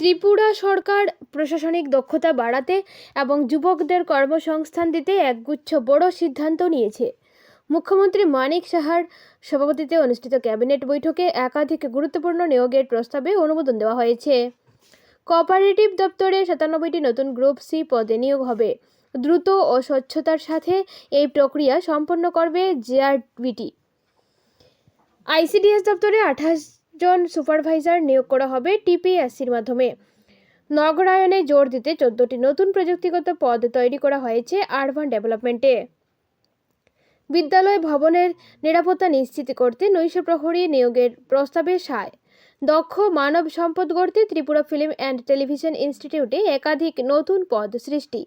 ত্রিপুরা সরকার প্রশাসনিক দক্ষতা বাড়াতে এবং যুবকদের কর্মসংস্থান দিতে একগুচ্ছ বড় সিদ্ধান্ত নিয়েছে। মুখ্যমন্ত্রী মানিক সাহার সভাপতিতে অনুষ্ঠিত ক্যাবিনেট বৈঠকে একাধিক গুরুত্বপূর্ণ নিয়োগের প্রস্তাবে অনুমোদন দেওয়া হয়েছে। কোঅপারেটিভ দপ্তরে সাতানব্বইটি নতুন গ্রুপ সি পদে নিয়োগ হবে। দ্রুত ও স্বচ্ছতার সাথে এই প্রক্রিয়া সম্পন্ন করবে জেআরবিটি। আইসিডিএস দপ্তরে আঠাশ জন সুপারভাইজার নিয়োগ করা হবে টিপিএসসির মাধ্যমে। নগরায়নে জোর দিতে চোদ্দটি নতুন প্রযুক্তিগত পদ তৈরি করা হয়েছে আরবান ডেভেলপমেন্টে। বিদ্যালয় ভবনের নিরাপত্তা নিশ্চিত করতে নৈশ প্রহরী নিয়োগের প্রস্তাবে সায়। দক্ষ মানব সম্পদ গড়তে ত্রিপুরা ফিল্ম অ্যান্ড টেলিভিশন ইনস্টিটিউটে একাধিক নতুন পদ সৃষ্টি।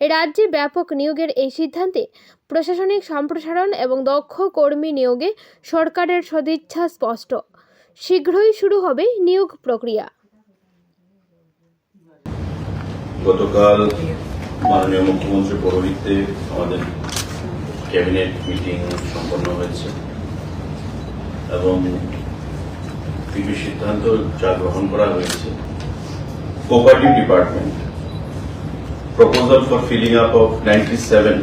রাজ্যে ব্যাপক নিয়োগের এই সিদ্ধান্তে প্রশাসনিক সম্প্রসারণ এবং দক্ষ কর্মী নিয়োগে সরকারের সদিচ্ছা স্পষ্ট। শীঘ্রই শুরু হবে নিয়োগ প্রক্রিয়া। গতকাল মাননীয় মুখ্যমন্ত্রী পৌরহিত্যে আমাদের ক্যাবিনেট মিটিং সম্পন্ন হয়েছে এবং কিছু সিদ্ধান্ত যা গ্রহণ করা হয়েছে cooperative department proposal for filling up of ninety seven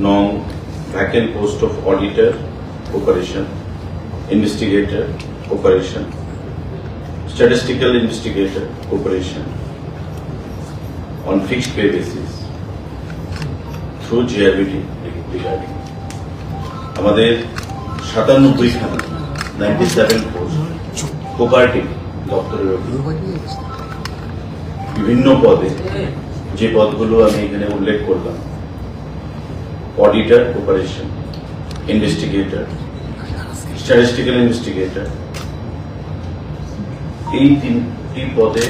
নং vacant post of auditor operation investigator operation statistical investigator operation. On fixed pay basis. Through GRBT regarding. আমাদের সাতানব্বই খানা নাইনটি সেভেন পোস্ট কোপারেটিভ দপ্তরের বিভিন্ন পদে যে পদগুলো আমি এখানে উল্লেখ করলাম auditor operation investigator statistical investigator এই তিনটি পদে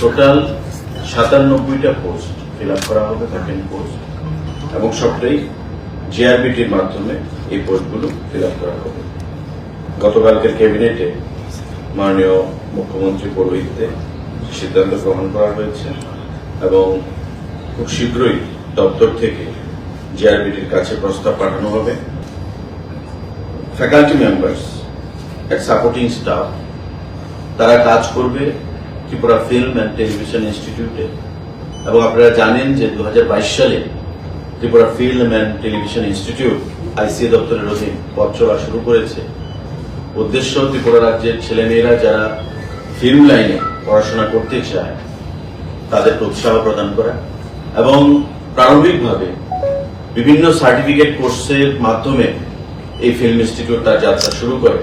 টোটাল সাতানব্বইটা পোস্ট ফিল আপ করা হবে ভ্যাকেন্ট পোস্ট এবং সবটাই জিআরবিটির মাধ্যমে এই পোস্টগুলো ফিল আপ করা হবে। গতকালকের ক্যাবিনেটে মাননীয় মুখ্যমন্ত্রী পৌরহিত্যে সিদ্ধান্ত গ্রহণ করা হয়েছে, এবং খুব শীঘ্রই দপ্তর থেকে জিআরবিটির কাছে প্রস্তাব পাঠানো হবে। Faculty members and supporting staff তারা কাজ করবে ত্রিপুরা ফিল্ম অ্যান্ড টেলিভিশন ইনস্টিটিউটে এবং আপনারা জানেন যে দু হাজার বাইশ সালে Tripura film and television institute ICA দপ্তরের অধীন পথ চলা শুরু করেছে। উদ্দেশ্য ত্রিপুরা রাজ্যের ছেলেমেয়েরা যারা ফিল্ম লাইনে পড়াশোনা করতে চায়, তাদেরকে উৎসাহ প্রদান করা এবং প্রারম্ভিকভাবে বিভিন্ন সার্টিফিকেট কোর্সের মাধ্যমে এই ফিল্ম ইনস্টিটিউট তার যাত্রা শুরু করে।